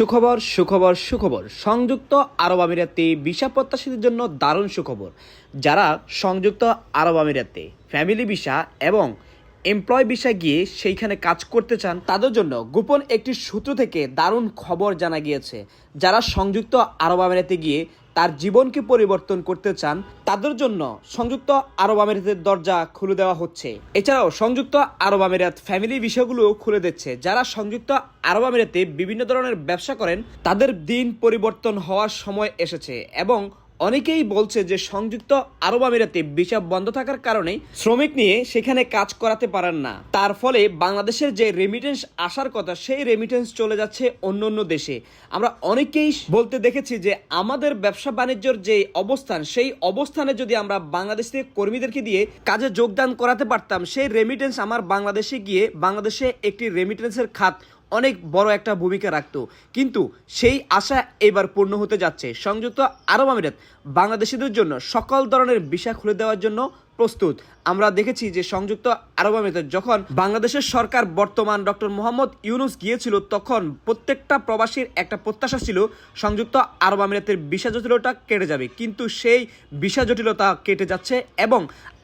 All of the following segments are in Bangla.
সুখবর সুখবর সুখবর। সংযুক্ত আরব আমিরাতে বিশা প্রত্যাশীদের জন্য দারুণ সুখবর। যারা সংযুক্ত আরব আমিরাতে, ফ্যামিলি ভিসা এবং এমপ্লয় ভিসা গিয়ে সেইখানে কাজ করতে চান, তাদের জন্য গোপন একটি সূত্র থেকে দারুণ খবর জানা গিয়েছে। যারা সংযুক্ত আরব আমিরাতে গিয়ে তার জীবনকে পরিবর্তন করতে চান, তাদের জন্য সংযুক্ত আরব আমিরাতের দরজা খুলে দেওয়া হচ্ছে। এছাড়াও সংযুক্ত আরব আমিরাত ফ্যামিলি বিষয়গুলো খুলে দিচ্ছে। যারা সংযুক্ত আরব আমিরাতে বিভিন্ন ধরনের ব্যবসা করেন, তাদের দিন পরিবর্তন হওয়ার সময় এসেছে এবং অনেকেই বলছে যে সংযুক্ত আরব আমিরাতে ভিসা বন্ধ থাকার কারণে শ্রমিক নিয়ে সেখানে কাজ করাতে পারেন না। তার ফলে বাংলাদেশের যে রেমিটেন্স আসার কথা, সেই রেমিটেন্স চলে যাচ্ছে অন্য অন্য দেশে। আমরা অনেকেই বলতে দেখেছি যে আমাদের ব্যবসা বাণিজ্যর যে অবস্থান, সেই অবস্থানে যদি আমরা বাংলাদেশ থেকে কর্মীদেরকে দিয়ে কাজে যোগদান করাতে পারতাম, সেই রেমিটেন্স আমার বাংলাদেশে গিয়ে বাংলাদেশে একটি রেমিটেন্সের খাত অনেক বড় একটা ভূমিকা রাখত। কিন্তু সেই আশা এবার পূর্ণ হতে যাচ্ছে। সংযুক্ত আরব আমিরাত বাংলাদেশিদের জন্য সকল ধরনের ভিসা খুলে দেওয়ার জন্য প্রস্তুত। আমরা দেখেছি যে সংযুক্ত আরব আমিরাতে যখন বাংলাদেশের সরকার বর্তমান ডক্টর মোহাম্মদ ইউনুস গিয়েছিল, তখন প্রত্যেকটা প্রবাসীর একটা প্রত্যাশা ছিল, সংযুক্ত আরব আমিরাতের ভিসা জটিলতা কেটে যাবে। কিন্তু সেই ভিসা জটিলতা কেটে যাচ্ছে এবং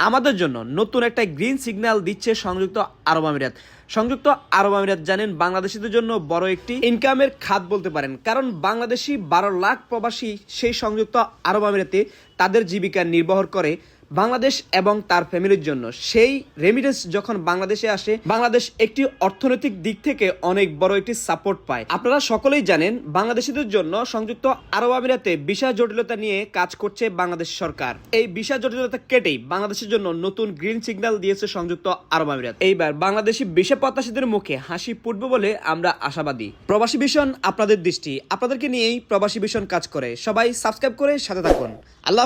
আমাদের জন্য নতুন একটা গ্রিন সিগন্যাল দিচ্ছে সংযুক্ত আরব আমিরাত। সংযুক্ত আরব আমিরাত জানেন, বাংলাদেশিদের জন্য বড় একটি ইনকামের খাত বলতে পারেন। কারণ বাংলাদেশি বারো লাখ প্রবাসী সেই সংযুক্ত আরব আমিরাতে তাদের জীবিকা নির্বাহ করে বাংলাদেশ এবং তার ফ্যামিলির জন্য। সেই রেমিটেন্স যখন বাংলাদেশে আসে, বাংলাদেশ একটি অর্থনৈতিক দিক থেকে অনেক বড় একটি সাপোর্ট পায়। আপনারা সকলেই জানেন, বাংলাদেশিদের জন্য সংযুক্ত আরব আমিরাতে ভিসা জটিলতা নিয়ে কাজ করছে বাংলাদেশ সরকার। এই ভিসা জটিলতা কেটেই বাংলাদেশের জন্য নতুন গ্রিন সিগন্যাল দিয়েছে সংযুক্ত আরব আমিরাত। এইবার বাংলাদেশি ভিসা প্রত্যাশীদের মুখে হাসি ফুটবে বলে আমরা আশাবাদী। প্রবাসী ভীষণ আপনাদের দৃষ্টি। আপনাদেরকে নিয়েই প্রবাসী ভীষণ কাজ করে। সবাই সাবস্ক্রাইব করে সাথে থাকুন। আল্লাহ